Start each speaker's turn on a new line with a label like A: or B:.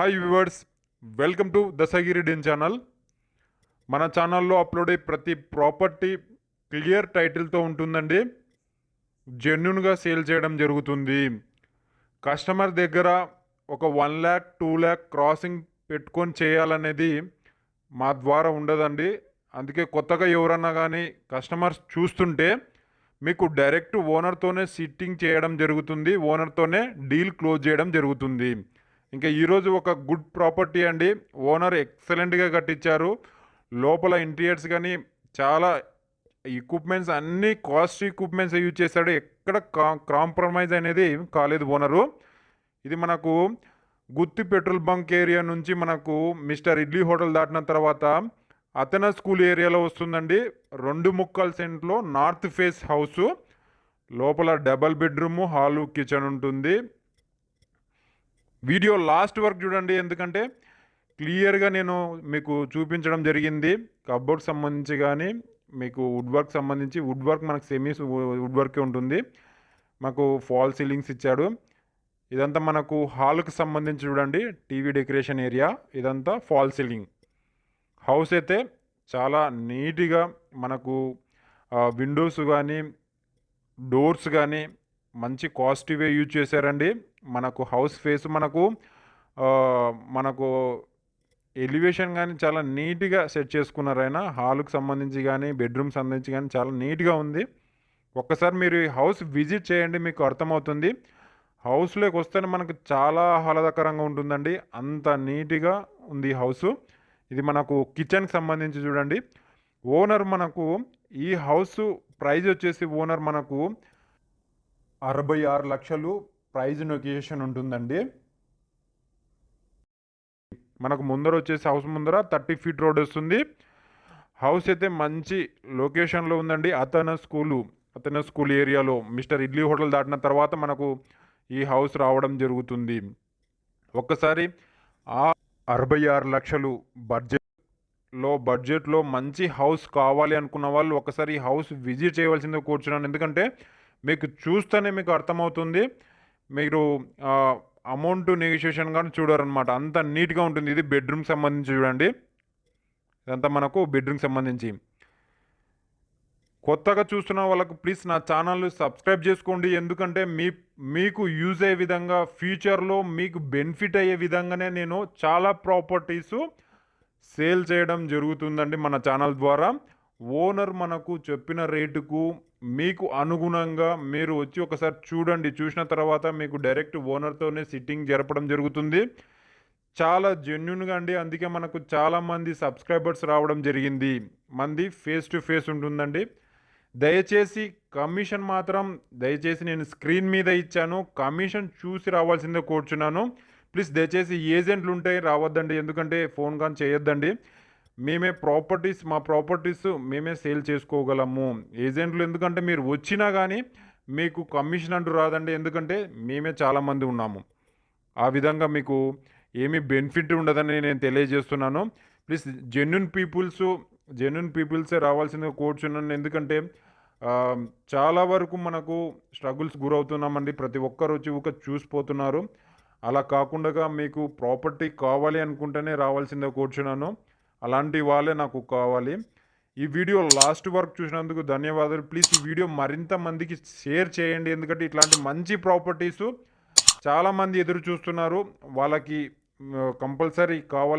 A: Hi viewers welcome to Dasagiri den channel మన ఛానల్లో upload అయ్యే ప్రతి ప్రాపర్టీ క్లియర్ టైటిల్తో ఉంటుందండి. జెన్యున్గా సేల్ చేయడం జరుగుతుంది. కస్టమర్ దగ్గర ఒక one lakh two lakh crossing పెట్టుకొని చేయాలనేది మా ద్వారా ఉండదండి. అందుకే కొత్తగా ఎవరన్నా కానీ కస్టమర్స్ చూస్తుంటే మీకు డైరెక్ట్ ఓనర్తోనే సిట్టింగ్ చేయడం జరుగుతుంది. ఓనర్తోనే డీల్ క్లోజ్ చేయడం జరుగుతుంది. ఇంకా ఈరోజు ఒక గుడ్ ప్రాపర్టీ అండి. ఓనర్ ఎక్సలెంట్గా కట్టించారు. లోపల ఇంటీరియర్స్ కానీ చాలా ఎక్విప్మెంట్స్ అన్ని కాస్ట్ ఎక్విప్మెంట్స్ యూజ్ చేశాడు. ఎక్కడ కాంప్రమైజ్ అనేది కాలేదు ఓనరు. ఇది మనకు గుత్తి పెట్రోల్ బంక్ ఏరియా నుంచి మనకు మిస్టర్ ఇడ్లీ హోటల్ దాటిన తర్వాత అతన స్కూల్ ఏరియాలో వస్తుందండి. రెండు ముక్కల సెంట్లో నార్త్ ఫేస్ హౌస్. లోపల డబల్ బెడ్రూమ్ హాలు కిచెన్ ఉంటుంది. వీడియో లాస్ట్ వరకు చూడండి. ఎందుకంటే క్లియర్గా నేను మీకు చూపించడం జరిగింది. కబోర్డ్ సంబంధించి కానీ మీకు వుడ్ వర్క్ సంబంధించి వుడ్ వర్క్ మనకు సెమీస్ వుడ్ వర్కే ఉంటుంది. మాకు ఫాల్ సీలింగ్స్ ఇచ్చాడు. ఇదంతా మనకు హాల్కి సంబంధించి చూడండి. టీవీ డెకరేషన్ ఏరియా ఇదంతా ఫాల్ సీలింగ్. హౌస్ అయితే చాలా నీట్గా మనకు విండోస్ కానీ డోర్స్ కానీ మంచి కాస్ట్వే యూజ్ చేశారండి. మనకు హౌస్ ఫేస్ మనకు మనకు ఎలివేషన్ కానీ చాలా నీట్గా సెట్ చేసుకున్నారు ఆయన. హాల్కి సంబంధించి కానీ బెడ్రూమ్ సంబంధించి కానీ చాలా నీట్గా ఉంది. ఒక్కసారి మీరు ఈ హౌస్ విజిట్ చేయండి మీకు అర్థమవుతుంది. హౌస్లోకి వస్తేనే మనకు చాలా ఆహ్లాదకరంగా ఉంటుందండి. అంత నీట్గా ఉంది ఈ హౌస్ ఇది మనకు కిచెన్కి సంబంధించి చూడండి. ఓనర్ మనకు ఈ హౌస్ ప్రైజ్ వచ్చేసి ఓనర్ మనకు అరవై ఆరు లక్షలు ప్రైజ్ నొకేషన్ ఉంటుందండి. మనకు ముందర వచ్చేసి హౌస్ ముందర థర్టీ ఫీట్ రోడ్ వస్తుంది. హౌస్ అయితే మంచి లొకేషన్లో ఉందండి. అతన స్కూలు అతన స్కూల్ ఏరియాలో మిస్టర్ ఇడ్లీ హోటల్ దాటిన తర్వాత మనకు ఈ హౌస్ రావడం జరుగుతుంది. ఒక్కసారి ఆ అరవై ఆరు లక్షలు బడ్జెట్లో బడ్జెట్లో మంచి హౌస్ కావాలి అనుకున్న వాళ్ళు ఒకసారి ఈ హౌస్ విజిట్ చేయవలసిందే కూర్చున్నాను. ఎందుకంటే మీకు చూస్తేనే మీకు అర్థమవుతుంది. మీరు అమౌంట్ నెగోషియేషన్ కానీ చూడరనమాట అంత నీట్గా ఉంటుంది. ఇది బెడ్రూమ్ సంబంధించి చూడండి. ఇదంతా మనకు బెడ్రూమ్ సంబంధించి. కొత్తగా చూస్తున్న వాళ్ళకు ప్లీజ్ నా ఛానల్ సబ్స్క్రైబ్ చేసుకోండి. ఎందుకంటే మీ మీకు యూజ్ అయ్యే విధంగా ఫ్యూచర్లో మీకు బెనిఫిట్ అయ్యే విధంగానే నేను చాలా ప్రాపర్టీస్ సేల్ చేయడం జరుగుతుందండి మన ఛానల్ ద్వారా. ఓనర్ మనకు చెప్పిన రేటుకు మీకు అనుగుణంగా మీరు వచ్చి ఒకసారి చూడండి. చూసిన తర్వాత మీకు డైరెక్ట్ ఓనర్తోనే సిట్టింగ్ జరపడం జరుగుతుంది. చాలా జెన్యున్గా అండి. అందుకే మనకు చాలామంది సబ్స్క్రైబర్స్ రావడం జరిగింది. మంది ఫేస్ టు ఫేస్ ఉంటుందండి. దయచేసి కమిషన్ మాత్రం దయచేసి నేను స్క్రీన్ మీద ఇచ్చాను. కమిషన్ చూసి రావాల్సిందే కూర్చున్నాను. ప్లీజ్ దయచేసి ఏజెంట్లు ఉంటే రావద్దండి. ఎందుకంటే ఫోన్ కానీ చేయొద్దండి. మేమే ప్రాపర్టీస్ మా ప్రాపర్టీస్ మేమే సేల్ చేసుకోగలము. ఏజెంట్లు ఎందుకంటే మీరు వచ్చినా కానీ మీకు కమిషన్ అంటూ రాదండి. ఎందుకంటే మేమే చాలామంది ఉన్నాము. ఆ విధంగా మీకు ఏమీ బెనిఫిట్ ఉండదని నేను తెలియజేస్తున్నాను. ప్లీజ్ జెన్యున్ పీపుల్స్ జెన్యున్ పీపుల్సే రావాల్సిందిగా కోరుచున్నాను ఎందుకంటే చాలా వరకు మనకు స్ట్రగుల్స్ గురవుతున్నామండి. ప్రతి ఒక్కరు వచ్చి ఒక చూసిపోతున్నారు అలా కాకుండా మీకు ప్రాపర్టీ కావాలి అనుకుంటేనే రావాల్సిందే కూర్చున్నాను అలాంటి వాళ్ళే నాకు కావాలి. ఈ వీడియో లాస్ట్ వరకు చూసినందుకు ధన్యవాదాలు. ప్లీజ్ ఈ వీడియో మరింత మందికి షేర్ చేయండి. ఎందుకంటే ఇట్లాంటి మంచి ప్రాపర్టీసు చాలామంది ఎదురు చూస్తున్నారు. వాళ్ళకి కంపల్సరీ కావాలి.